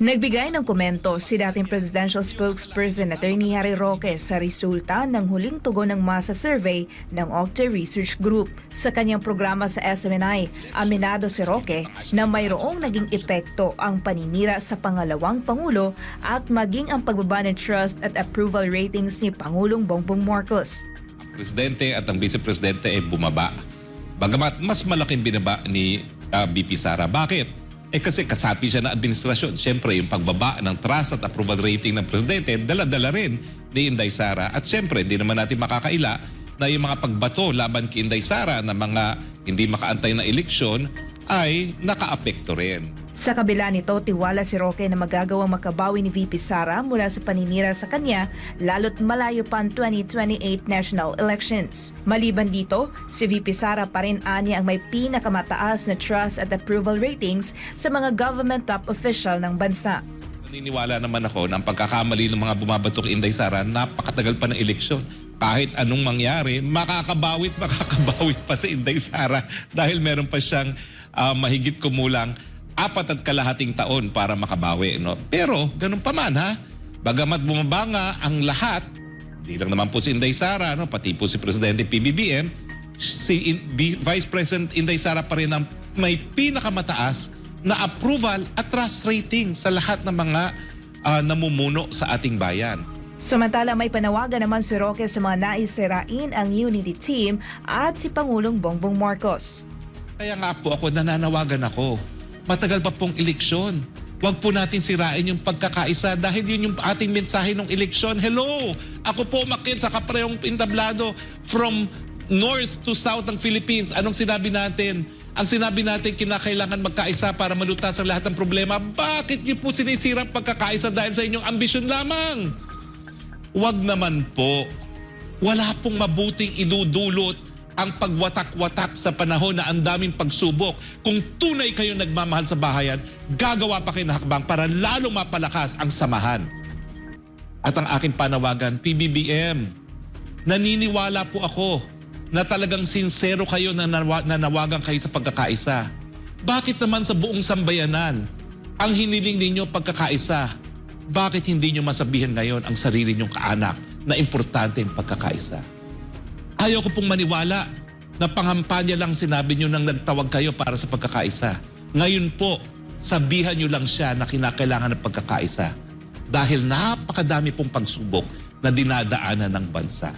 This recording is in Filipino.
Nagbigay ng komento si dating presidential spokesperson Attorney Harry Roque sa resulta ng huling tugon ng masa survey ng Octa Research Group. Sa kanyang programa sa SMNI, aminado si Roque na mayroong naging epekto ang paninira sa pangalawang Pangulo at maging ang pagbaba ng trust at approval ratings ni Pangulong Bongbong Marcos. presidente at ang vice-presidente ay bumaba. Bagamat mas malaking binaba ni ah, BP Sara. Bakit? Eh kasi kasapi siya ng administrasyon. Siyempre, yung pagbaba ng trust at approval rating ng presidente, dala-dala rin ni Inday Sara. At siyempre, hindi naman natin makakaila na yung mga pagbato laban kay Inday Sara na mga hindi makaantay na eleksyon ay nakaapekto rin. Sa kabila nito, tiwala si Roque na magagawang makabawi ni VP Sara mula sa paninira sa kanya lalo't malayo pa ang 2028 national elections. Maliban dito, si VP Sara pa rin anya ang may pinakamataas na trust at approval ratings sa mga government top official ng bansa. Naniniwala naman ako na ang pagkakamali ng mga bumabatok Inday Sara, napakatagal pa ng eleksyon. Kahit anong mangyari, makakabawit, makakabawit pa si Inday Sara dahil meron pa siyang ah, mahigit kumulang apat at kalahating taon para makabawi. No? Pero, ganun pa man ha, bagamat bumaba nga ang lahat, hindi lang naman po si Inday Sara, no? pati po si Presidente PBBM, si In- B- Vice President Inday Sara pa rin ang may pinakamataas na approval at trust rating sa lahat ng mga ah, namumuno sa ating bayan. Samantala may panawagan naman si Roque sa mga naisirain ang unity team at si Pangulong Bongbong Marcos. Kaya nga po ako nananawagan ako. Matagal pa pong eleksyon. Huwag po natin sirain yung pagkakaisa dahil yun yung ating mensahe ng eleksyon. Hello! Ako po makit sa kaprehong pintablado from north to south ng Philippines. Anong sinabi natin? Ang sinabi natin kinakailangan magkaisa para malutas ang lahat ng problema. Bakit niyo po sinisira pagkakaisa dahil sa inyong ambisyon lamang? Huwag naman po. Wala pong mabuting idudulot ang pagwatak-watak sa panahon na ang daming pagsubok. Kung tunay kayo nagmamahal sa bahayan, gagawa pa kayo ng hakbang para lalong mapalakas ang samahan. At ang aking panawagan, PBBM, naniniwala po ako na talagang sincero kayo na nawa- nanawagan kayo sa pagkakaisa. Bakit naman sa buong sambayanan ang hiniling ninyo pagkakaisa? Bakit hindi nyo masabihin ngayon ang sarili nyong kaanak na importante ang pagkakaisa? Ayaw ko pong maniwala na pangampanya lang sinabi nyo nang nagtawag kayo para sa pagkakaisa. Ngayon po, sabihan nyo lang siya na kinakailangan ng pagkakaisa. Dahil napakadami pong pagsubok na dinadaanan ng bansa.